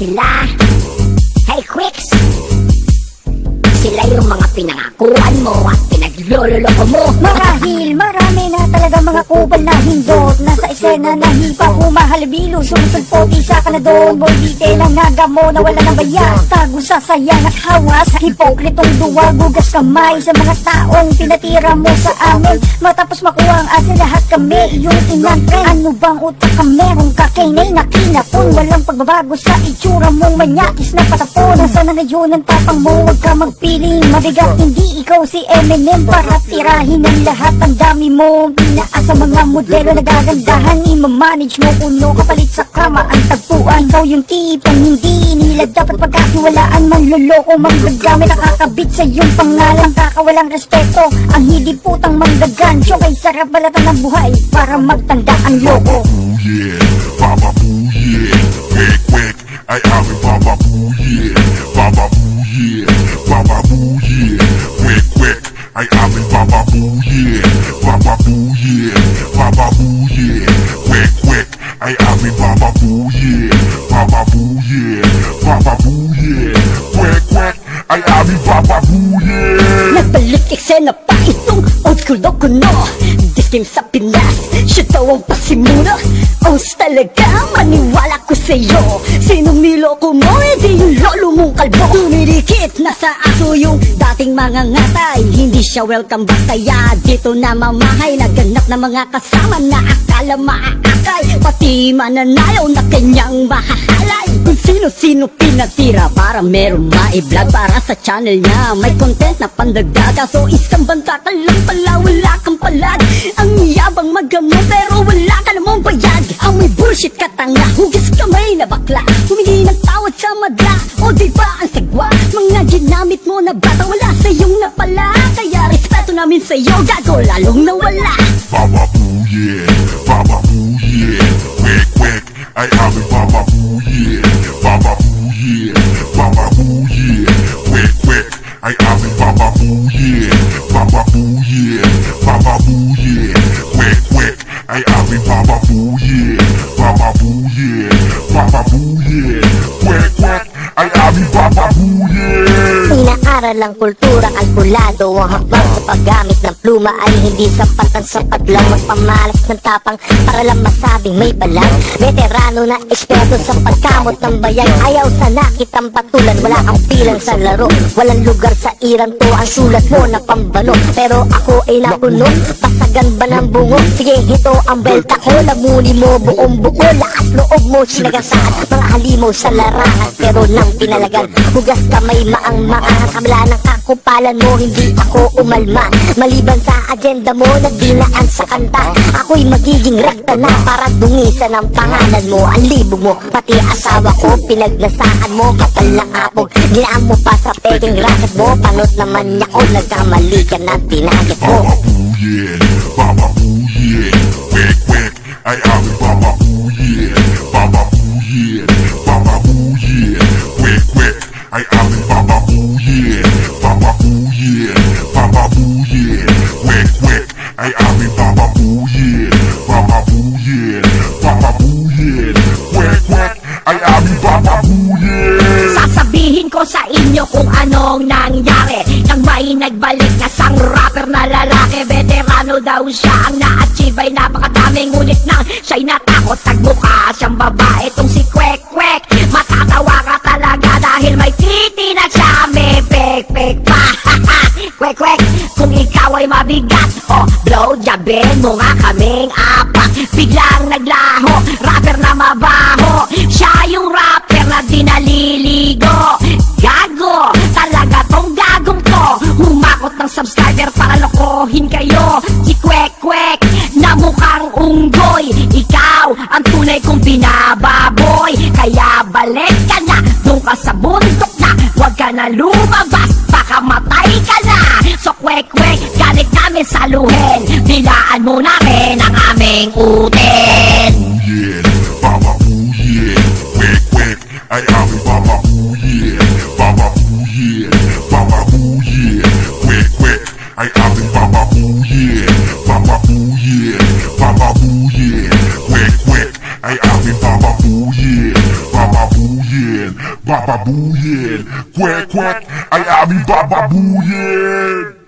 sila. Hey Quicks. Sila yung mga pinangakuan mo At pinaglololoko mo. Marahil talaga mga kubal na hindot. Nasa eksena na hipa humahalibilo Sumusulpot isa ka na doon Boy detail ang naga mo na wala ng bayan Tago sa sayang at hawa Sa hipokritong duwag Gugas kamay sa mga taong pinatira mo sa amin. Matapos makuha ang asin lahat kami Yung inangkin Ano bang utak ka? Meron ka kinay na kinapon. Walang pagbabago sa itsura mong manyakis na patapon. Nasa na ngayon ang tapang mo? Huwag ka magpiling Mabigat hindi ikaw si Eminem. Para tirahin ang lahat Ang dami mo Pinaasa mga modelo na gagandahan Imamanage mo kuno kapalit sa kama Ang tagpuan. Ikaw yung tipong hindi nila dapat pagkatiwalaan Manloloko manggagamit Nakakabit sa iyong pangalan Kakawalang respeto Ang hindi putang manggagancho Kay sarap balatan ng buhay Para magtanda ang loko. Boo yeah, Baba Boo yeah, quick quick, ay amin Baba Boo yeah, Baba Boo Baba Boo yeah, quick quick, ay amin Baba Boo school doko no game sa Pinas, siya daw ang pasimuna Os talaga, maniwala ko sa'yo Sinong niloko mo, hindi yung lolo kalbo. Tumidikit, nasa aso yung dating mga ngatay. Hindi siya welcome back, kaya dito na mamahay. Naganap na mga kasama na akala maaakay Pati mananayaw na kanyang mahahalay Kung sino-sino pinatira para meron maiblog Para sa channel niya. May content na pandagdag Kaso isang banta ka lang pala wala kang palag Ang yabang magamo pero wala ka namang bayad Ang may bullshit ka tanga hugis kamay na bakla. Humingi ng tawad sa madla o di ba ang sagwa? Mga ginamit mo na bata wala sa iyong napala. Kaya respeto namin sa iyo gago lalong nawala. Baba Boo yeah, Baba Boo yeah, quick quick, ay amin Baba amin Baba. Inaaral ang kultura, kalkulado Ang hakbang sa paggamit ng pluma Ay hindi sapat ang sapat lang Magpamalas ng tapang Para lang masabing may balang Veterano na eksperto sa pagkamot ng bayan Ayaw sa nakitang patulan Wala kang pilang sa laro Walang lugar sa irang to Ang sulat mo na pambano Pero ako ay napuno Pasagan ba ng bungo? Sige, ito ang belta ko. Lamuni mo buong buo Lakas loob mo sinagasaan Mga halimaw sa larangan. Pero nang pinalagan Hugas kamay maang maang. Kabla ng kakupalan mo Hindi ako umalma. Maliban sa agenda mo Na dinaan sa kanta. Ako'y magiging rekta na Para dungisan ang pangalan mo. Ang libog mo Pati asawa ko Pinagnasaan mo. Kapal na apog Ginaan mo pa sa peking racket mo. Panot naman niya ko Nagkamali ka na tinagit mo yeah, Baba Boo yeah, quick quick, ay amin Baba Boo yeah, Baba Boo yeah, Baba Boo yeah, quick quick, ay amin Baba Boo yeah, Baba Boo yeah, Baba Boo yeah, quick quick, ay amin Baba Boo yeah, Baba Boo yeah, Baba Boo yeah, quick quick, ay amin Baba Boo yeah. Sasabihin ko sa inyo kung anong nangyari Nang may nagbalik na sang rapper na lalaki Veterano daw siya Ang na-achieve ay napakadami Ngunit nang siya'y natakot Nagmukha siyang babae. Itong si Kwek Kwek Matatawa ka talaga Dahil may titi na siya May pek-pek pa. Kwek Kwek Kung ikaw ay mabigat O blow jabin mo nga kaming apak Biglang naglaho Rapper na mabaho. Siya yung rapper na di naliligo binababoy Kaya balik ka na. Doon ka sa bundok na Huwag ka na lumabas Baka matay ka na. So Kwek Kwek Galit namin saluhin Bilaan mo na rin ang aming Boo yeah, Baba yeah, quick quick, ay amin Baba yeah, Baba yeah, Baba yeah, quick quick, ay amin ay amin Baba Boo yeah, Baba Boo bababuyin Bababuyin Kwek kwek ay aming bababuyin